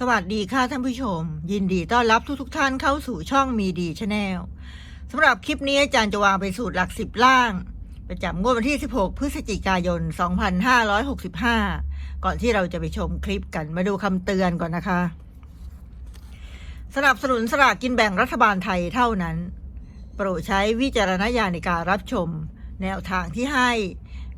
สวัสดีค่ะท่านผู้ชม ยินดีต้อนรับทุกทท่านเข้าสู่ช่องมีดีชาแนลสำหรับคลิปนี้อาจารย์จะวางไปสูตรหลักสิบล่าง ประจำงวดวันที่ 16 พฤศจิกายน 2565 ก่อนที่เราจะไปชมคลิปกันมาดูคำเตือนก่อนนะคะ สนับสนุนสลากกินแบ่งรัฐบาลไทยเท่านั้น โปรดใช้วิจารณญาณในการรับชม แนวทางที่ให้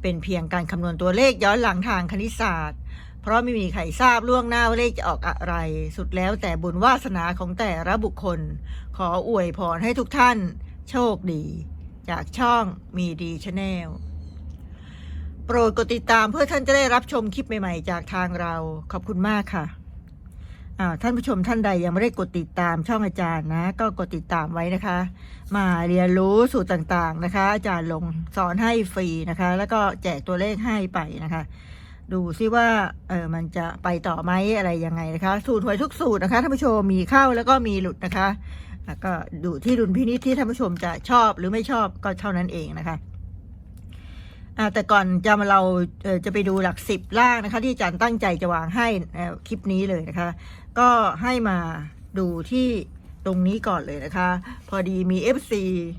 เป็นเพียงการคำนวณตัวเลขย้อนหลังทางคณิตศาสตร์ ราะไม่มีใครทราบล่วงหน้าว่าเลขจะออกอะไร สุดแล้วแต่บุญวาสนาของแต่ละบุคคล ขออวยพรให้ทุกท่าน โชคดี จากช่องมีดีชาแนลโปรดกดติดตามเพื่อท่านจะได้รับชมคลิปใหม่ๆ จากทางเราขอบคุณมากค่ะท่านผู้ชมท่านใดยังไม่ได้กดติดตามช่องอาจารย์นะ ก็กดติดตามไว้นะคะ มาเรียนรู้สูตรต่างๆนะคะ อาจารย์ลงสอนให้ฟรีนะคะ แล้วก็แจกตัวเลขให้ไปนะคะ ดูซิว่าเออมันจะไปต่อไหมอะไรยังไงนะคะ สูตรหวยทุกสูตรนะคะท่านผู้ชมมีเข้าแล้วก็มีหลุดนะคะอะก็ดูที่ดุลพินิจที่ท่านผู้ชมจะชอบหรือไม่ชอบก็เท่านั้นเองนะคะแต่ก่อนจะมาเราเออจะไปดูหลักสิบล่างนะคะ ที่อาจารย์ตั้งใจจะวางให้คลิปนี้เลยนะคะ ก็ให้มาดูที่ ตรงนี้ก่อนเลยนะคะ พอดีมี FC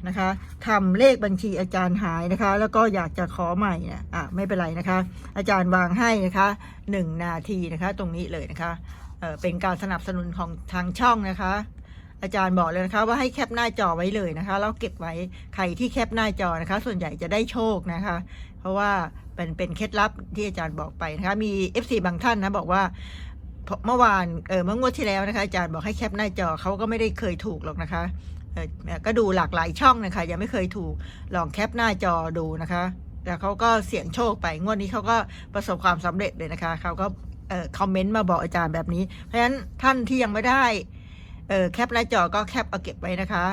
นะคะทำเลขบัญชีอาจารย์หายนะคะ แล้วก็อยากจะขอใหม่เนี่ยอะไม่เป็นไรนะคะ อาจารย์วางให้นะคะหนึ่งนาทีนะคะตรงนี้เลยนะคะเออเป็นการสนับสนุนของทางช่องนะคะ อาจารย์บอกเลยนะคะว่าให้แคปหน้าจอไว้เลยนะคะแล้วเก็บไว้ใครที่แคปหน้าจอนะคะ ส่วนใหญ่จะได้โชคนะคะ เพราะว่าเป็นเป็นเคล็ดลับที่อาจารย์บอกไปนะคะมี FC บางท่านนะบอกว่า เมื่อวานเออเมื่องวดที่แล้วนะคะอาจารย์บอกให้แคปหน้าจอเขาก็ไม่ได้เคยถูกหรอกนะคะก็ดูหลากหลายช่องนะคะยังไม่เคยถูกลองแคปหน้าจอดูนะคะแล้วเขาก็เสี่ยงโชคไปงวดนี้เขาก็ประสบความสำเร็จเลยนะคะเขาก็เออคอมเมนต์มาบอกอาจารย์แบบนี้ เพราะฉะนั้นท่านที่ยังไม่ได้เออแคปหน้าจอก็แคปเอาเก็บไว้นะคะ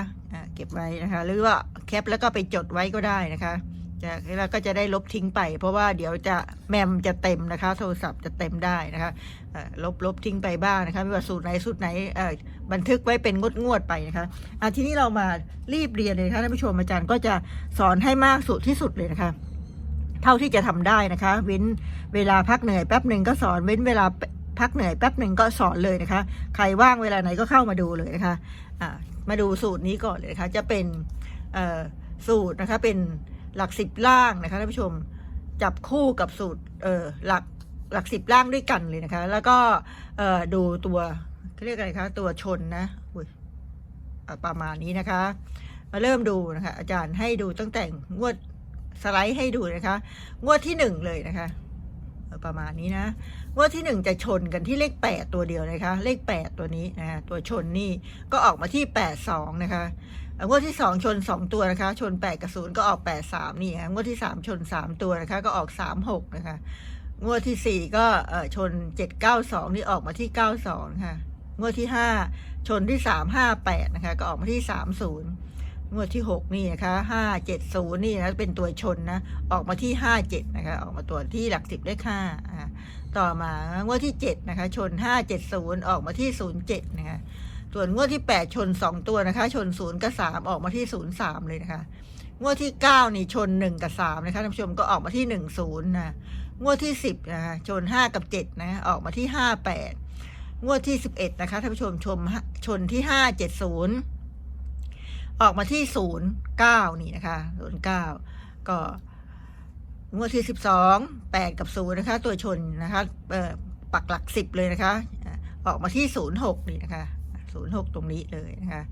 เก็บไว้นะคะ หรือว่าแคปแล้วก็ไปจดไว้ก็ได้นะคะ จะแล้วก็จะได้ลบทิ้งไป เพราะว่าเดี๋ยวจะแมมจะเต็มนะคะ โทรศัพท์จะเต็มได้นะคะลบลบทิ้งไปบ้างนะคะไม่ว่าสูตรไหนสูตรไหนบันทึกไว้เป็นงดงวดไปนะคะอะทีนี้เรามารีบเรียนเลยนะคะท่านผู้ชมอาจารย์ก็จะสอนให้มากสุดที่สุดเลยนะคะเท่าที่จะทำได้นะคะ เว้นเวลาพักเหนื่อยแป๊บหนึ่งก็สอนเว้นเวลาพักเหนื่อยแป๊บหนึ่งก็สอนเลยนะคะ ใครว่างเวลาไหนก็เข้ามาดูเลยนะคะะมาดูสูตรนี้ก่อนเลยนะคะจะเป็นสูตรนะคะเป็น หลักสิบล่างนะคะท่านผู้ชมจับคู่กับสูตรเออหลักหลักสิบล่างด้วยกันเลยนะคะ แล้วก็เออดูตัวเรียกอะไรคะ ตัวชนนะอุ้ยประมาณนี้นะคะ มาเริ่มดูนะคะ อาจารย์ให้ดูตั้งแต่งวดสไลด์ให้ดูนะคะ งวดที่หนึ่งเลยนะคะ ประมาณนี้นะงวดที่หนึ่งจะชนกันที่เลขแปดตัวเดียวนะคะ เลขแปดตัวนี้นะะตัวชนนี่ก็ออกมาที่แปดสองนะคะงวดที่สองชนสองตัวนะคะ ชนแปดกับศูนย์ก็ออกแปดสามนี่ค่ะงวดที่สามชนสามตัวนะคะ ก็ออกสามหกนะคะ งวดที่สี่ก็เอ่อชนเจ็ดเก้าสองนี่ออกมาที่เก้าสองค่ะ งวดที่ห้าชนที่สามห้าแปดนะคะ ก็ออกมาที่สามศูนย์ งวดที่หกนี่นะคะห้าเจ็ดศูนย์นี่นะเป็นตัวชนนะ ออกมาที่ห้าเจ็ดนะคะ ออกมาตัวที่หลักสิบเลขห้าอ่าต่อมางวดที่เจ็ดนะคะ ชนห้าเจ็ดศูนย์ออกมาที่ศูนย์เจ็ดนะคะ ส่วนงวดที่แปดชนสองตัวนะคะ ชนศูนย์กับสามออกมาที่ศูนย์สามเลยนะคะ งวดที่เก้านี่ชนหนึ่งกับสามนะคะท่านผู้ชมก็ออกมาที่หนึ่งศูนย์นะ งวดที่สิบนะคะ ชนห้ากับเจ็ดนะ ออกมาที่ห้าแปดงวดที่สิบเอ็ดนะคะท่านผู้ชมชมชนที่ห้าเจ็ดศูนย์ ออกมาที่ศูนย์เก้านี่นะคะศูนย์เก้าก็งวดที่สิบสองแปดกับศูนย์นะคะ ตัวชนนะคะเอ่อปักหลักสิบเลยนะคะ ออกมาที่ศูนย์หกนี่นะคะศูนย์หกตรงนี้เลยนะคะ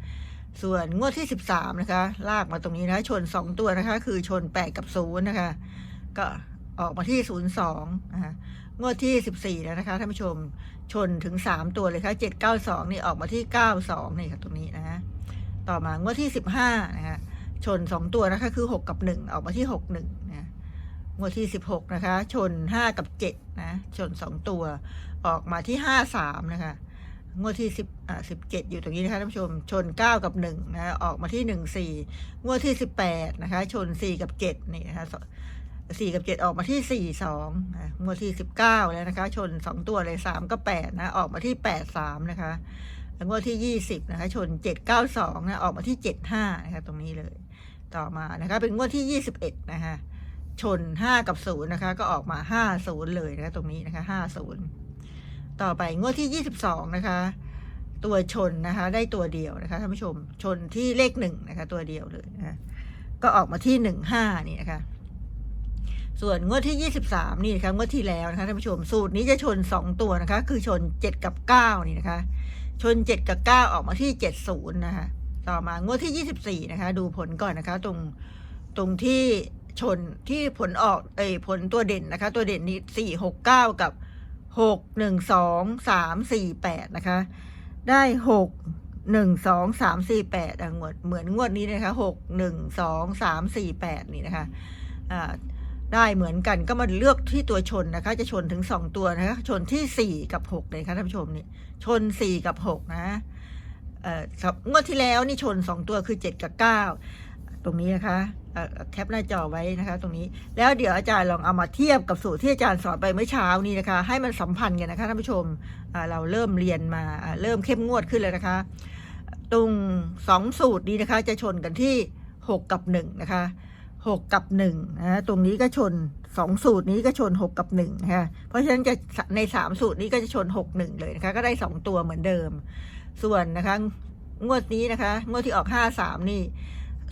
ส่วนงวดที่สิบสามนะคะ ลากมาตรงนี้นะชนสองตัวนะคะ คือชนแปดกับศูนย์นะคะ ก็ออกมาที่ศูนย์สองนะคะงวดที่สิบสี่แล้วนะคะท่านผู้ชมชนถึงสามตัวเลยค่ะเจ็ดเก้าสองนี่ออกมาที่เก้าสองนี่ค่ะตรงนี้นะคะ ต่อมางวดที่สิบห้านะคะชนสองตัวนะคะคือหกกับหนึ่งออกมาที่หกหนึ่งนะงวดที่สิบหกนะคะ ชนห้ากับเจ็ดนะชนสองตัวออกมาที่ห้าสามนะคะงวดที่สิบอ่าสิบเจ็ดอยู่ตรงนี้นะคะท่านผู้ชมชนเก้ากับหนึ่งนะออกมาที่หนึ่งสี่งวดที่สิบแปดนะคะ ชนสี่กับเจ็ดนี่นะคะสี่กับเจ็ดออกมาที่สี่สองนะงวดที่สิบเก้าแล้วนะคะ ชนสองตัวเลยสามกับแปดนะ ออกมาที่แปดสามนะคะ แล้วงวดที่ยี่สิบนะคะ ชนเจ็ดเก้าสองนะ ออกมาที่เจ็ดห้านะคะ ตรงนี้เลย ต่อมานะคะ เป็นงวดที่ยี่สิบเอ็ดนะคะ ชนห้ากับศูนย์นะคะ ก็ออกมาห้าศูนย์เลยนะคะ ตรงนี้นะคะห้าศูนย์ต่อไปงวดที่ 22 นะคะ ตัวชนนะคะ ได้ตัวเดียวนะคะท่านผู้ชม ชนที่เลขหนึ่งนะคะ ตัวเดียวเลยนะก็ออกมาที่หนึ่งห้านี่นะคะส่วนงวดที่ 23 นี่นะคะงวดที่แล้วนะคะท่านผู้ชมสูตรนี้จะชน 2 ตัวนะคะ คือชน 7 กับ 9 นี่นะคะ ชน 7 กับ 9 ออกมาที่ 70 นะคะ ต่อมางวดที่ 24 นะคะ ดูผลก่อนนะคะ ตรงตรงที่ชนที่ผลออกเอยผลตัวเด่นนะคะ ตัวเด่นนี้ 4 6 9 กับ 6 1 2 3 4 8 นะคะ ได้ 6หนึ่งสองสามสี่แปดงวดเหมือนงวดนี้นะคะหกหนึ่งสองสามสี่แปดนี่นะคะอ่าได้เหมือนกันก็มาเลือกที่ตัวชนนะคะ จะชนถึงสองตัวนะคะ ชนที่สี่กับหกเลยค่ะท่านผู้ชมนี่ชนสี่กับหกนะเอ่องวดที่แล้วนี่ชนสองตัวคือเจ็ดกับเก้าตรงนี้นะคะเอ่อแคปหน้าจอไว้นะคะ ตรงนี้แล้วเดี๋ยวอาจารย์ลองเอามาเทียบกับสูตรที่อาจารย์สอนไปเมื่อเช้านี้นะคะ ให้มันสัมพันธ์กันนะคะท่านผู้ชมเราเริ่มเรียนมาอ่าเริ่มเข้มงวดขึ้นเลยนะคะ ตรงสองสูตรนี้นะคะ จะชนกันที่หกกับหนึ่งนะคะ หกกับหนึ่งนะตรงนี้ก็ชนสองสูตรนี้ก็ชนหกกับหนึ่งนะคะเพราะฉะนั้นจะในสามสูตรนี้ก็จะชนหกหนึ่งเลยนะคะ ก็ได้สองตัวเหมือนเดิม ส่วนนะคะ งวดนี้นะคะ งวดที่ออกห้าสามนี่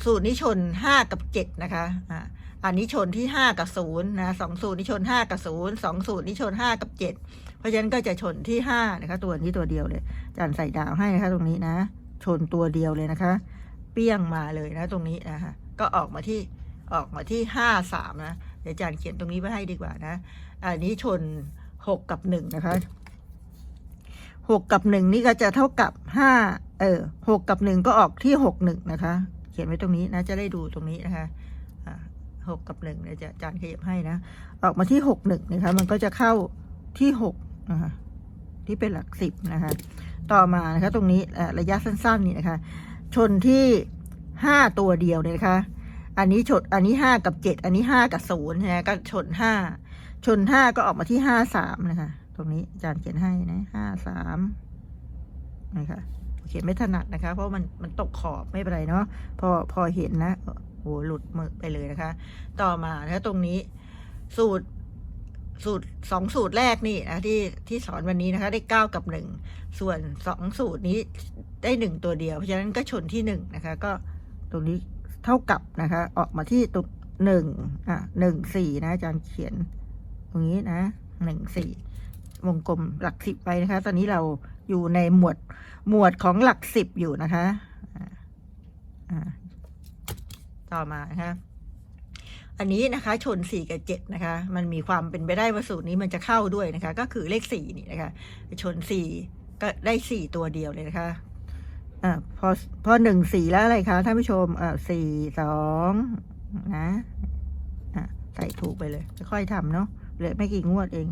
สูตรนี้ชนห้ากับเจ็ดนะคะอ่าอันนี้ชนที่ห้ากับศูนย์นะสองสูตรนี้ชนห้ากับศูนย์สองสูตรนี้ชนห้ากับเจ็ดเพราะฉะนั้นก็จะชนที่ห้านะคะ ตัวนี้ตัวเดียวเลยจารย์ใส่ดาวให้นะคะ ตรงนี้นะ ชนตัวเดียวเลยนะคะ เปี้ยงมาเลยนะ ตรงนี้นะคะก็ออกมาที่ ออกมาที่ห้าสามนะ เดี๋ยวอาจารย์เขียนตรงนี้ไว้ให้ดีกว่านะ อันนี้ชนหกกับหนึ่งนะคะหกกับหนึ่งนี่ก็จะเท่ากับห้าเออหกกับหนึ่งก็ออกที่หกหนึ่งนะคะ เขียนไว้ตรงนี้นะ จะได้ดูตรงนี้นะคะหกกับหนึ่งเดี๋ยวจะอาจารย์ขยับให้นะ ออกมาที่หกหนึ่งนะคะ มันก็จะเข้าที่หกนะคะที่เป็นหลักสิบนะคะ ต่อมานะคะตรงนี้ระยะสั้นๆนี่นะคะ ชนที่ห้าตัวเดียวเลยนะคะ อันนี้ชนอันนี้ห้ากับเจ็ดอันนี้ห้ากับศูนย์นะก็ชนห้าชนห้าก็ออกมาที่ห้าสามนะคะ ตรงนี้อาจารย์เขียนให้นะห้าสามนะคะเขียนไม่ถนัดนะคะ เพราะมันมันตกขอบไม่เป็นไรเนาะพอพอเห็นนะโอ้โหหลุดมือไปเลยนะคะ ต่อมานะคะตรงนี้สูตรสูตรสองสูตรแรกนี่นะที่ที่สอนวันนี้นะคะ ได้เก้ากับหนึ่งส่วนสองสูตรนี้ได้หนึ่งตัวเดียว เพราะฉะนั้นก็ชนที่หนึ่งนะคะ ก็ตรงนี้ เท่ากับนะคะ ออกมาที่ตรงหนึ่งอะหนึ่งสี่นะอาจารย์เขียน ตรงนี้นะหนึ่งสี่วงกลมหลักสิบไปนะคะ ตอนนี้เราอยู่ในหมวดหมวดของหลักสิบอยู่นะคะอ่าต่อมานะคะอันนี้นะคะชนสี่กับเจ็ดนะคะ มันมีความเป็นไปได้ว่าสูตรนี้มันจะเข้าด้วยนะคะ ก็คือเลขสี่นี่นะคะ ชนสี่ก็ได้สี่ตัวเดียวเลยนะคะ อ่าพอพอหนึ่งสี่แล้วอะไรคะท่านผู้ชมอ่าสี่สองนะอะใส่ถูกไปเลยค่อยทำเนาะเหลือไม่กี่งวดเอง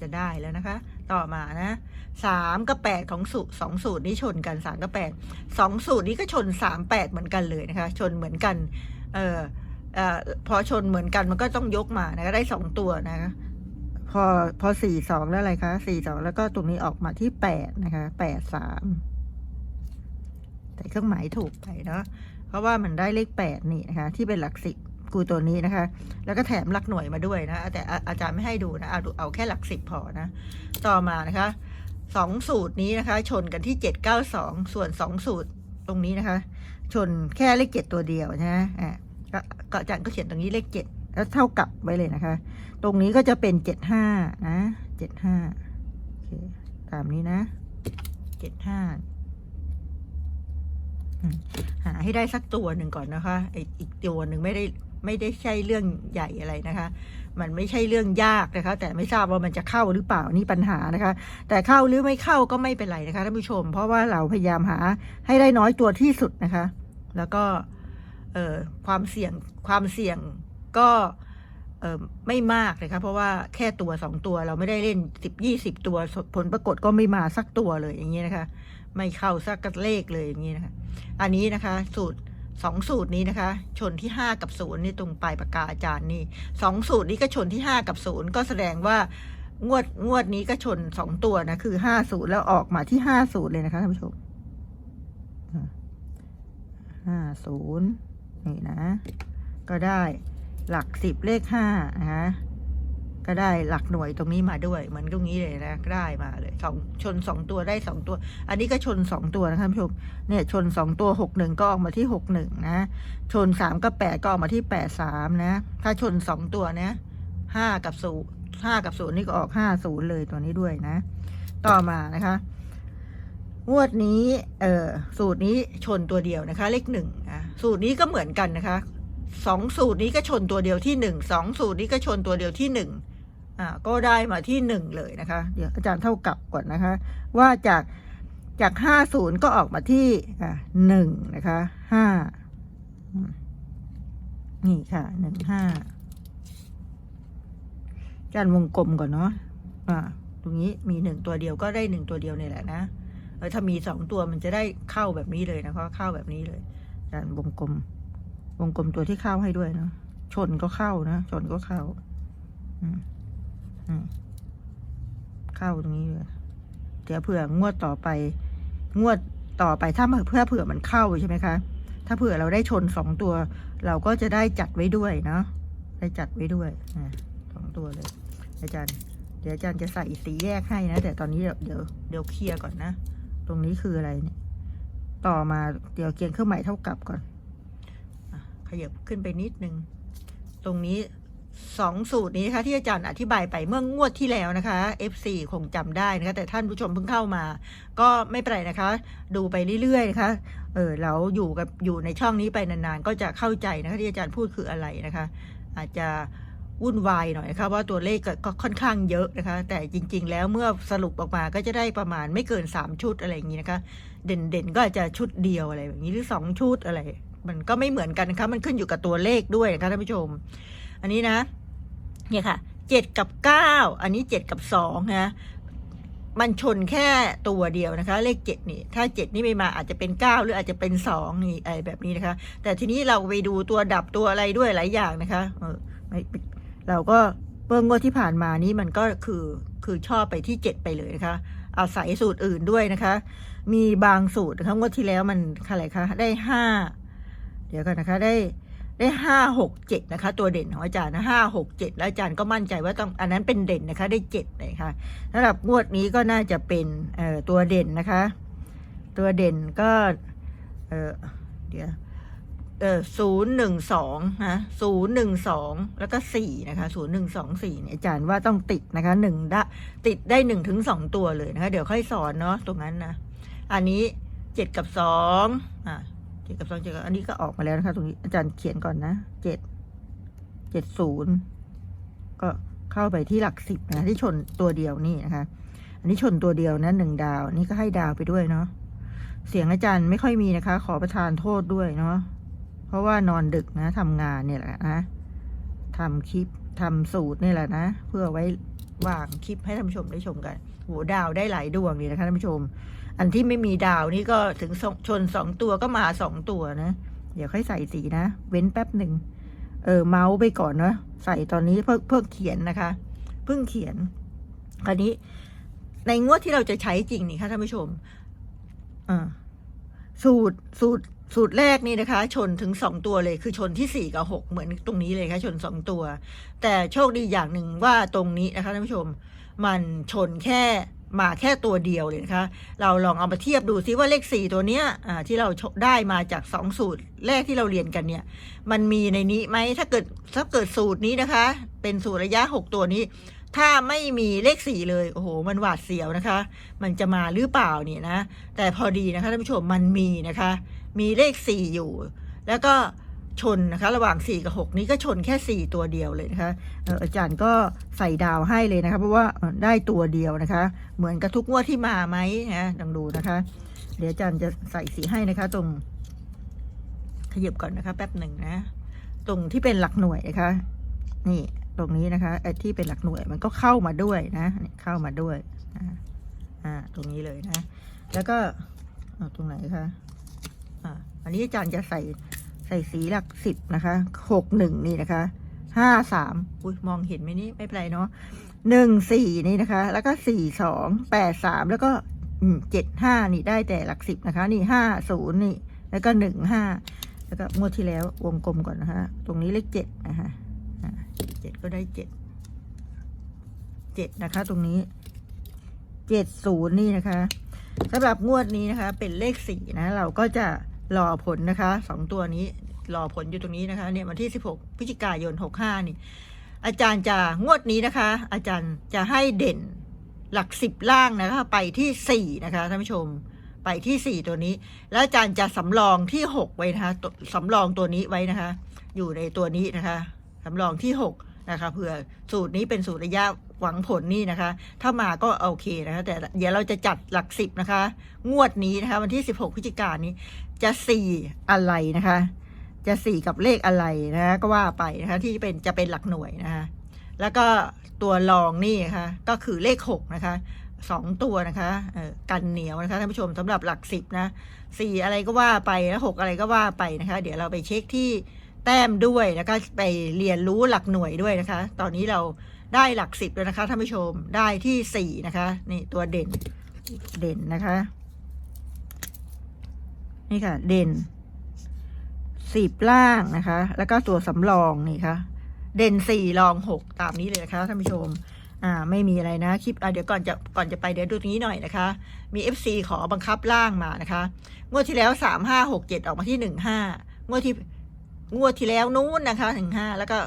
จะได้แล้วนะคะ ต่อมานะสามกับแปดของสูตรสองสูตรนี้ชนกันสามกับแปดสองสูตรนี้ก็ชนสามแปดเหมือนกันเลยนะคะ ชนเหมือนกัน เอ่อพอชนเหมือนกันมันก็ต้องยกมานะคะได้สองตัวนะคะพอพอสี่สองแล้วอะไรคะสี่สองแล้วก็ตรงนี้ออกมาที่แปดนะคะแปดสาม แต่เครื่องหมายถูกไปเนาะเพราะว่ามันได้เลขแปดนี่นะคะ ที่เป็นหลักสิบกูตัวนี้นะคะ แล้วก็แถมหลักหน่วยมาด้วยนะ แต่อาอาจารย์ไม่ให้ดูนะ เอาดูเอาแค่หลักสิบพอนะ ต่อมานะคะสองสูตรนี้นะคะ ชนกันที่เจ็ดเก้าสองส่วนสองสูตรตรงนี้นะคะ ชนแค่เลขเจ็ดตัวเดียวนะอ่าก็ก็อาจารย์ก็เขียนตรงนี้เลขเจ็ดแล้วเท่ากับไว้เลยนะคะ ตรงนี้ก็จะเป็นเจ็ดห้านะเจ็ดห้าโอเคตามนี้นะเจ็ดห้า หาให้ได้สักตัวหนึ่งก่อนนะคะไออีกตัวหนึ่งไม่ได้ไม่ได้ใช่เรื่องใหญ่อะไรนะคะ มันไม่ใช่เรื่องยากนะคะ แต่ไม่ทราบว่ามันจะเข้าหรือเปล่านี่ปัญหานะคะ แต่เข้าหรือไม่เข้าก็ไม่เป็นไรนะคะท่านผู้ชม เพราะว่าเราพยายามหาให้ได้น้อยตัวที่สุดนะคะ แล้วก็เอ่อความเสี่ยงความเสี่ยงก็เอ่อไม่มากเลยค่ะเพราะว่าแค่ตัวสองตัวเราไม่ได้เล่นสิบยี่สิบตัวผลปรากฏก็ไม่มาสักตัวเลยอย่างนี้นะคะ ไม่เข้าสักเลขเลยอย่างนี้นะคะ อันนี้นะคะ สูตรสองสูตรนี้นะคะ ชนที่ห้ากับศูนย์นี่ตรงปลายปากกาอาจารย์นี่สองสูตรนี้ก็ชนที่ห้ากับศูนย์ก็แสดงว่างวดงวดนี้ก็ชนสองตัวนะ คือห้าศูนย์แล้วออกมาที่ห้าศูนย์เลยนะคะท่านผู้ชมห้าศูนย์นี่นะ ก็ได้หลักสิบเลขห้านะคะ ก็ได้หลักหน่วยตรงนี้มาด้วยเหมือนตรงนี้เลยนะก็ได้มาเลยสองชนสองตัวได้สองตัว อันนี้ก็ชนสองตัวนะคะท่านผู้ชมเนี่ยชนสองตัวหกหนึ่งก็ออกมาที่หกหนึ่งนะ ชนสามกับแปดก็ออกมาที่แปดสามนะ ถ้าชนสองตัวนะห้ากับศูนย์ห้ากับศูนย์นี่ก็ออกห้าศูนย์เลยตัวนี้ด้วยนะ ต่อมานะคะงวดนี้เอ่อสูตรนี้ชนตัวเดียวนะคะ เลขหนึ่งนะสูตรนี้ก็เหมือนกันนะคะสองสูตรนี้ก็ชนตัวเดียวที่หนึ่งสองสูตรนี้ก็ชนตัวเดียวที่หนึ่ง อ่าก็ได้มาที่หนึ่งเลยนะคะ เดี๋ยวอาจารย์เท่ากับก่อนนะคะ ว่าจากจากห้าศูนย์ก็ออกมาที่อ่าหนึ่งนะคะห้านี่ค่ะหนึ่งห้าอาจารย์วงกลมก่อนเนาะอ่าตรงนี้มีหนึ่งตัวเดียวก็ได้หนึ่งตัวเดียวนี่แหละนะเออถ้ามีสองตัวมันจะได้เข้าแบบนี้เลยนะเพราะเข้าแบบนี้เลยอาจารย์วงกลม วงกลมตัวที่เข้าให้ด้วยเนาะชนก็เข้านะชนก็เข้า อืม เข้าตรงนี้เลยเดี๋ยวเผื่องวดต่อไป งวดต่อไปถ้าเพื่อเผื่อมันเข้าใช่ไหมคะ ถ้าเผื่อเราได้ชนสองตัว เราก็จะได้จัดไว้ด้วยเนาะได้จัดไว้ด้วยอ่าสองตัวเลย อาจารย์ เดี๋ยวอาจารย์จะใส่สีแยกให้นะ แต่ตอนนี้เดี๋ยวเดี๋ยวเดี๋ยวเคลียร์ก่อนนะ ตรงนี้คืออะไรเนี่ย ต่อมาเดี๋ยวเกียนเครื่องหมายเท่ากับก่อนขยับขึ้นไปนิดนึง ตรงนี้ สองสูตรนี้นะคะที่อาจารย์อธิบายไปเมื่องวดที่แล้วนะคะ F4 คงจำได้นะคะ แต่ท่านผู้ชมเพิ่งเข้ามา ก็ไม่เป็นไรนะคะ ดูไปเรื่อยๆนะคะเออแล้วอยู่กับอยู่ในช่องนี้ไปนานๆ ก็จะเข้าใจนะคะที่อาจารย์พูดคืออะไรนะคะ อาจจะวุ่นวายหน่อยนะคะว่าตัวเลขก็ก็ค่อนข้างเยอะนะคะ แต่จริง ๆ แล้วเมื่อสรุปออกมาก็จะได้ประมาณไม่เกิน 3 ชุดอะไรอย่างนี้นะคะ เด่นๆก็อาจจะชุดเดียวอะไรแบบนี้หรือ 2 ชุดอะไร มันก็ไม่เหมือนกันนะคะมันขึ้นอยู่กับตัวเลขด้วยนะคะท่านผู้ชม อันนี้นะ เนี่ยค่ะเจ็ดกับเก้าอันนี้เจ็ดกับสองนะมันชนแค่ตัวเดียวนะคะ เลขเจ็ดนี่ ถ้าเจ็ดนี่ไม่มาอาจจะเป็นเก้าหรืออาจจะเป็นสองนี่อะไรแบบนี้นะคะ แต่ทีนี้เราไปดูตัวดับตัวอะไรด้วยหลายอย่างนะคะ เออไม่เราก็เบิ้งงวดที่ผ่านมานี้มันก็คือคือชอบไปที่เจ็ดไปเลยนะคะเอาศัยสูตรอื่นด้วยนะคะ มีบางสูตรนะคะงวดที่แล้วมันอะไรคะได้ห้าเดี๋ยวกันนะคะได้ ได้ห้าหกเจ็ดนะคะ ตัวเด่นของอาจารย์นะห้าหกเจ็ดแล้วอาจารย์ก็มั่นใจว่าต้องอันนั้นเป็นเด่นนะคะ ได้เจ็ดเลยค่ะสำหรับงวดนี้ก็น่าจะเป็นเอ่อตัวเด่นนะคะ ตัวเด่นก็เออเดี๋ยวเออศูนย์หนึ่งสองนะศูนย์หนึ่งสองแล้วก็สี่นะคะศูนย์หนึ่งสองสี่เนี่ยอาจารย์ว่าต้องติดนะคะหนึ่งได้ติดได้หนึ่งถึงสองตัวเลยนะคะ เดี๋ยวค่อยสอนเนาะตรงนั้นนะ อันนี้เจ็ดกับสองอะ ดกับสองเจ็ดอันนี้ก็ออกมาแล้วนะคะ ตรงนี้อาจารย์เขียนก่อนนะเจ็ดเจ็ดศูนย์ก็เข้าไปที่หลักสิบนะที่ชนตัวเดียวนี่นะคะ อันนี้ชนตัวเดียวนะหนึ่งดาวนนี่ก็ให้ดาวไปด้วยเนาะเสียงอาจารย์ไม่ค่อยมีนะคะ ขอประทานโทษด้วยเนาะเพราะว่านอนดึกนะทำงานเนี่ยแหละนะทำคลิปทำสูตรนี่แหละนะ เพื่อไว้ วางคลิปให้ท่านผู้ชมได้ชมกันโหดาวได้หลายดวงเลยนะคะท่านผู้ชม อันที่ไม่มีดาวนี่ก็ถึงชนสองตัวก็มาสองตัวนะ เดี๋ยวค่อยใส่สีนะ เว้นแป๊บหนึ่งเออเมาส์ไปก่อนเนาะใส่ตอนนี้เพิ่งเพิ่งเขียนนะคะ เพิ่งเขียน คราวนี้ ในงวดที่เราจะใช้จริงนี่ค่ะท่านผู้ชมอ่าสูตรสูตร สูตรแรกนี่นะคะ ชนถึงสองตัวเลยคือชนที่สี่กับหกเหมือนตรงนี้เลยค่ะชนสองตัว แต่โชคดีอย่างหนึ่งว่าตรงนี้นะคะท่านผู้ชม มันชนแค่มาแค่ตัวเดียวเลยนะคะ เราลองเอามาเทียบดูซิว่าเลขสี่ตัวเนี้ยอ่าที่เราได้มาจากสองสูตรแรกที่เราเรียนกันเนี่ย มันมีในนี้ไหมถ้าเกิดถ้าเกิดสูตรนี้นะคะ เป็นสูตรระยะหกตัวนี้ ถ้าไม่มีเลขสี่เลย โอ้โห มันหวาดเสียวนะคะ มันจะมาหรือเปล่าเนี่ยนะ แต่พอดีนะคะท่านผู้ชมมันมีนะคะ มีเลขสี่อยู่ แล้วก็ชนนะคะ ระหว่างสี่กับหกนี้ก็ชนแค่สี่ตัวเดียวเลยนะคะอาจารย์ก็ใส่ดาวให้เลยนะคะ เพราะว่าได้ตัวเดียวนะคะ เหมือนกับทุกงวดที่มาไหมนะลองดูนะคะ เดี๋ยวอาจารย์จะใส่สีให้นะคะ ตรงขยับก่อนนะคะ แป๊บหนึ่งนะ ตรงที่เป็นหลักหน่วยนะคะ นี่ ตรงนี้นะคะไอ้ที่เป็นหลักหน่วยมันก็เข้ามาด้วยนะนี่เข้ามาด้วยอ่าอ่าตรงนี้เลยนะ แล้วก็ตรงไหนคะอ่าอันนี้อาจารย์จะใส่ใส่สีหลักสิบนะคะหกหนึ่งนี่นะคะห้าสามอุ้ยมองเห็นไหมนี่ไม่เป็นไรเนาะหนึ่งสี่นี่นะคะ แล้วก็สี่สองแปดสามแล้วก็เจ็ดห้านี่ได้แต่หลักสิบนะคะ นี่ห้าศูนย์นี่ แล้วก็หนึ่งห้าแล้วก็งวดที่แล้ววงกลมก่อนนะคะ ตรงนี้เลขเจ็ดนะคะ ก็ได้เจ็ดเจ็ดนะคะ ตรงนี้เจ็ดศูนย์นี่นะคะสำหรับงวดนี้นะคะ เป็นเลขสี่นะ เราก็จะรอผลนะคะสองตัวนี้รอผลอยู่ตรงนี้นะคะ เนี่ยวันที่สิบหกพฤศจิกายนหกห้านี่ อาจารย์จะงวดนี้นะคะ อาจารย์จะให้เด่นหลักสิบล่างนะคะ ไปที่สี่นะคะท่านผู้ชมไปที่สี่ตัวนี้ แล้วอาจารย์จะสำรองที่หกไว้นะคะสำรองตัวนี้ไว้นะคะ อยู่ในตัวนี้นะคะสำรองที่หก นะคะเผื่อสูตรนี้เป็นสูตรระยะหวังผลนี่นะคะ ถ้ามาก็โอเคนะคะ แต่เดี๋ยวเราจะจัดหลักสิบนะคะ งวดนี้นะคะ วันที่สิบหกพฤศจิกายนนี้ จะสี่อะไรนะคะ จะสี่กับเลขอะไรนะะก็ว่าไปนะคะ ที่เป็นจะเป็นหลักหน่วยนะคะ แล้วก็ตัวรองนี่นะคะก็คือเลขหกนะคะสองตัวนะคะกันเหนียวนะคะท่านผู้ชมสำหรับหลักสิบนะสี่อะไรก็ว่าไปแล้วหกอะไรก็ว่าไปนะคะ เดี๋ยวเราไปเช็คที่ แต้มด้วยแล้วก็ไปเรียนรู้หลักหน่วยด้วยนะคะ ตอนนี้เราได้หลักสิบแล้วนะคะท่านผู้ชมได้ที่สี่นะคะนี่ตัวเด่นเด่นนะคะ นี่ค่ะ เด่นสิบล่างนะคะ แล้วก็ตัวสำรองนี่ค่ะ เด่นสี่รองหกตามนี้เลยนะคะท่านผู้ชมอ่าไม่มีอะไรนะคลิปอ่าเดี๋ยวก่อนจะก่อนจะไปเดี๋ยวดูตรงนี้หน่อยนะคะ มี FC ขอบังคับล่างมานะคะ งวดที่แล้วสามห้าหกเจ็ดออกมาที่หนึ่งห้างวดที่ งวดที่แล้วนู้นนะคะถึงห้าแล้วก็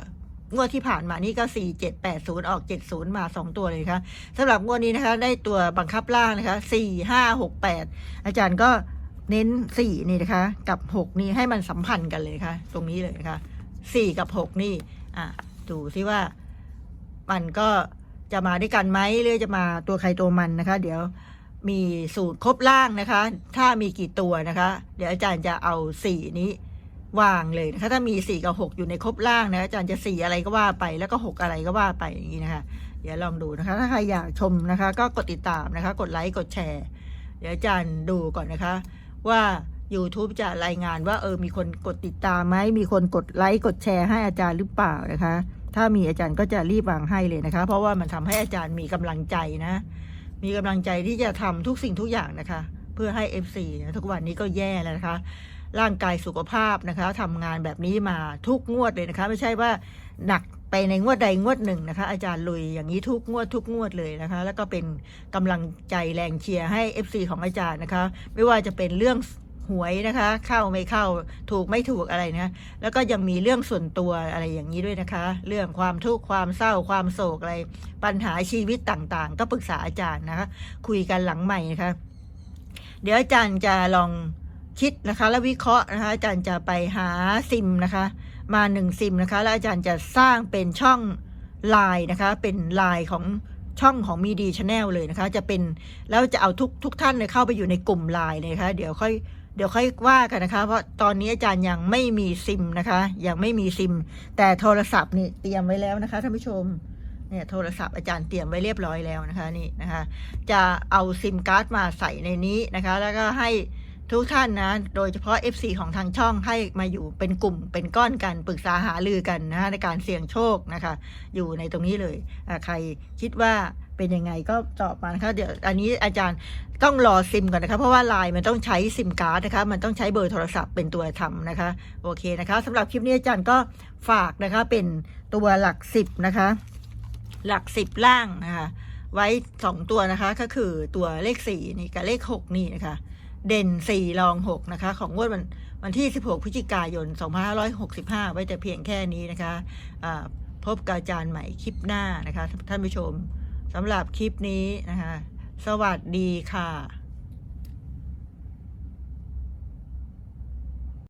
งวดที่ผ่านมานี่ก็สี่เจ็ดแปดศูนย์ออกเจ็ดศูนย์มาสองตัวเลยค่ะสำหรับงวดนี้นะคะ ได้ตัวบังคับล่างนะคะสี่ห้าหกแปดอาจารย์ก็เน้นสี่นี่นะคะ กับหกนี่ให้มันสัมพันธ์กันเลยค่ะ ตรงนี้เลยนะคะสี่กับหกนี่ อะดูซิว่า มันก็จะมาด้วยกันไหมหรือจะมาตัวใครตัวมันนะคะ เดี๋ยวมีสูตรครบล่างนะคะ ถ้ามีกี่ตัวนะคะ เดี๋ยวอาจารย์จะเอาสี่นี้ วางเลยนะคะถ้ามีสี่กับหกอยู่ในครบล่างนะอาจารย์จะสี่อะไรก็ว่าไป แล้วก็หกอะไรก็ว่าไปอย่างนี้นะคะ เดี๋ยวลองดูนะคะ ถ้าใครอยากชมนะคะ ก็กดติดตามนะคะ กดไลค์กดแชร์ เดี๋ยวอาจารย์ดูก่อนนะคะ ว่า YouTube จะรายงานว่าเออมีคนกดติดตามไหมมีคนกดไลค์กดแชร์ให้อาจารย์หรือเปล่านะคะ ถ้ามีอาจารย์ก็จะรีบวางให้เลยนะคะ เพราะว่ามันทำให้อาจารย์มีกำลังใจนะ มีกำลังใจที่จะทำทุกสิ่งทุกอย่างนะคะ เพื่อให้ FC นะทุกวันนี้ก็แย่แล้วนะคะ ร่างกายสุขภาพนะคะทำงานแบบนี้มาทุกงวดเลยนะคะ ไม่ใช่ว่าหนักไปในงวดใดงวดหนึ่งนะคะ อาจารย์ลุยอย่างนี้ทุกงวดทุกงวดเลยนะคะ แล้วก็เป็นกำลังใจแรงเชียร์ให้ FC ของอาจารย์นะคะ ไม่ว่าจะเป็นเรื่องหวยนะคะ เข้าไม่เข้าถูกไม่ถูกอะไรนะแล้วก็ยังมีเรื่องส่วนตัวอะไรอย่างนี้ด้วยนะคะ เรื่องความทุกข์ความเศร้าความโศกอะไร ปัญหาชีวิตต่างๆ ก็ปรึกษาอาจารย์นะคะ คุยกันหลังใหม่นะคะ เดี๋ยวอาจารย์จะลองคิดนะคะ และวิเคราะห์นะคะ อาจารย์จะไปหาซิมนะคะ มาหนึ่งซิมนะคะ แล้วอาจารย์จะสร้างเป็นช่องไลน์นะคะ เป็นไลน์ของช่องของมีดีชาแนลเลยนะคะ จะเป็นแล้วจะเอาทุกทุกท่านเนี่ยเข้าไปอยู่ในกลุ่มไลน์เลยนะคะ เดี๋ยวค่อยเดี๋ยวค่อยว่ากันนะคะ เพราะตอนนี้อาจารย์ยังไม่มีซิมนะคะ ยังไม่มีซิม แต่โทรศัพท์นี่เตรียมไว้แล้วนะคะท่านผู้ชม เนี่ยโทรศัพท์อาจารย์เตรียมไว้เรียบร้อยแล้วนะคะนี่นะคะ จะเอาซิมการ์ดมาใส่ในนี้นะคะ แล้วก็ให้ทุกท่านนะ โดยเฉพาะ FC ของทางช่องให้มาอยู่เป็นกลุ่มเป็นก้อนกันปรึกษาหารือกันนะคะในการเสี่ยงโชคนะคะ อยู่ในตรงนี้เลยใครคิดว่าเป็นยังไงก็ตอบมานะคะเดี๋ยวอันนี้อาจารย์ต้องรอซิมก่อนนะคะ เพราะว่าไลน์มันต้องใช้ซิมการ์ดนะคะ มันต้องใช้เบอร์โทรศัพท์เป็นตัวทำนะคะ โอเคนะคะสำหรับคลิปนี้อาจารย์ก็ฝากนะคะเป็นตัวหลักสิบนะคะ หลักสิบล่างนะคะ ไว้สองตัวนะคะ ก็คือตัวเลขสี่นี่กับเลขหกนี่นะคะ เด่นสี่รองหกนะคะ ของงวดวันวันที่ 16 พฤศจิกายน 2565 ไว้แต่เพียงแค่นี้นะคะะพบกับอาจารย์ใหม่คลิปหน้านะคะ ท่านผู้ชมสำหรับคลิปนี้นะคะ สวัสดีค่ะ